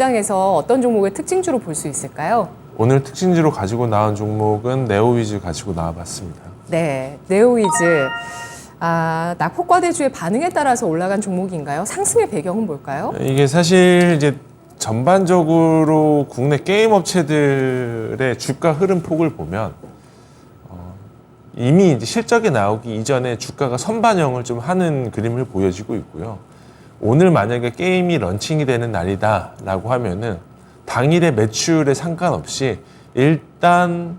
시장에서 어떤 종목의 특징주로 볼 수 있을까요? 오늘 특징지로 가지고 나온 종목은 네오위즈 가지고 나와봤습니다. 네, 네오이즈. 아, 낙폭과대주의 반응에 따라서 올라간 종목인가요? 상승의 배경은 뭘까요? 이게 사실 이제 전반적으로 국내 게임 업체들의 주가 흐름 폭을 보면 어, 이미 이제 실적이 나오기 이전에 주가가 선반영을 좀 하는 그림을 보여지고 있고요. 오늘 만약에 게임이 런칭이 되는 날이다 라고 하면은 당일의 매출에 상관없이 일단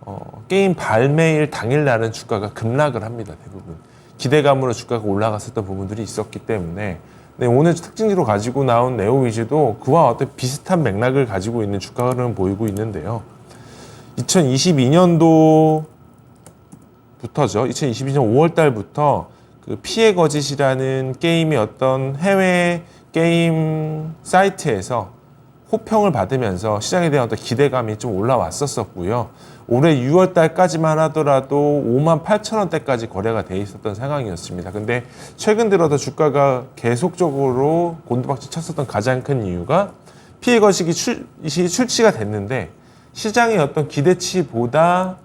어, 게임 발매일 당일 날은 주가가 급락을 합니다 대부분. 기대감으로 주가가 올라갔었던 부분들이 있었기 때문에. 네, 오늘 특징지로 가지고 나온 네오위즈도 그와 어떤 비슷한 맥락을 가지고 있는 주가 흐름을 보이고 있는데요. 2022년도부터죠. 2022년 5월 달부터 그 피해 거짓이라는 게임이 어떤 해외 게임 사이트에서 호평을 받으면서 시장에 대한 어떤 기대감이 좀 올라왔었었고요. 올해 6월 달까지만 하더라도 5만 8천 원대까지 거래가 돼 있었던 상황이었습니다. 근데 최근 들어서 주가가 계속적으로 곤두박질 쳤었던 가장 큰 이유가 피해 거식이 출, 이 출시가 됐는데 시장의 어떤 기대치보다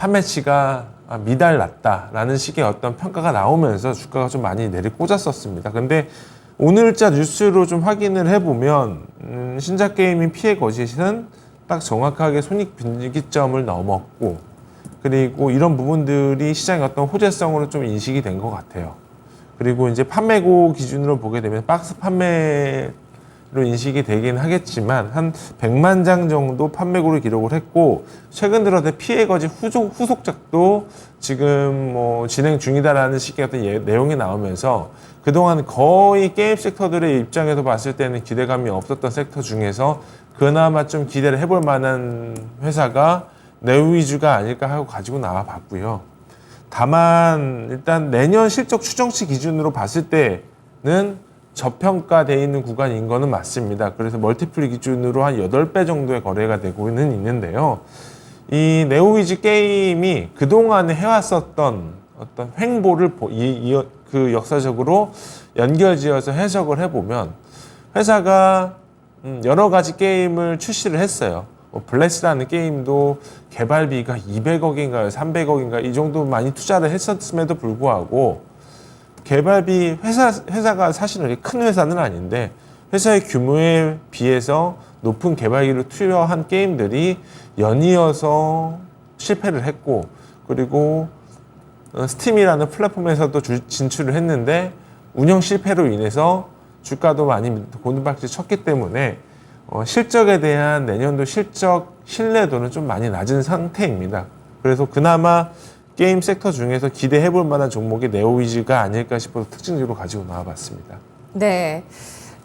판매치가 아, 미달 났다라는 식의 어떤 평가가 나오면서 주가가 좀 많이 내리 꽂았었습니다. 근데 오늘자 뉴스로 좀 확인을 해보면 음, 신작 게임인 피해 거짓은 딱 정확하게 손익 분기점을 넘었고 그리고 이런 부분들이 시장의 어떤 호재성으로 좀 인식이 된 것 같아요. 그리고 이제 판매고 기준으로 보게 되면 박스 판매 로 인식이 되긴 하겠지만 한 100만 장 정도 판매고를 기록을 했고 최근 들어 피해 거짓 후속, 후속작도 지금 뭐 진행 중이다라는 식의 어떤 예- 내용이 나오면서 그동안 거의 게임 섹터들의 입장에서 봤을 때는 기대감이 없었던 섹터 중에서 그나마 좀 기대를 해볼 만한 회사가 네오위즈가 아닐까 하고 가지고 나와 봤고요. 다만 일단 내년 실적 추정치 기준으로 봤을 때는 저평가돼 있는 구간인 거는 맞습니다. 그래서 멀티플 기준으로 한 8배 정도의 거래가 되고는 있는데요. 이 네오위즈 게임이 그동안에 해왔었던 어떤 횡보를 보- 이, 이, 그 역사적으로 연결지어서 해석을 해보면 회사가 음, 여러 가지 게임을 출시를 했어요. 뭐 블레스라는 게임도 개발비가 200억인가요, 300억인가 이 정도 많이 투자를 했었음에도 불구하고 개발비 회사 회사가 사실은 큰 회사는 아닌데 회사의 규모에 비해서 높은 개발비를 투여한 게임들이 연이어서 실패를 했고 그리고 어, 스팀이라는 플랫폼에서도 주- 진출을 했는데 운영 실패로 인해서 주가도 많이 곤두박질 쳤기 때문에 어, 실적에 대한 내년도 실적 신뢰도는 좀 많이 낮은 상태입니다. 그래서 그나마 게임 섹터 중에서 기대해 볼 만한 종목이 네오위즈가 아닐까 싶어서 특징적으로 가지고 나와봤습니다. 네.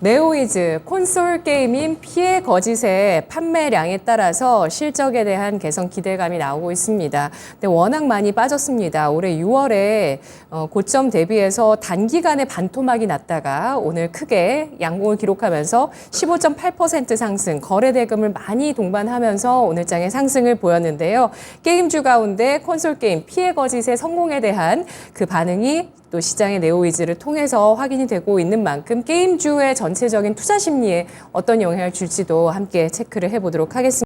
네오이즈 콘솔 게임인 피해 거짓의 판매량에 따라서 실적에 대한 개선 기대감이 나오고 있습니다. 근데 워낙 많이 빠졌습니다. 올해 6월에 어, 고점 대비해서 단기간에 반토막이 났다가 오늘 크게 양봉을 기록하면서 15.8% 상승, 거래 대금을 많이 동반하면서 오늘 장에 상승을 보였는데요. 게임주 가운데 콘솔 게임 피해 거짓의 성공에 대한 그 반응이 또 시장의 네오이즈를 통해서 확인이 되고 있는 만큼 게임주의 전체적인 투자 심리에 어떤 영향을 줄지도 함께 체크를 해보도록 하겠습니다.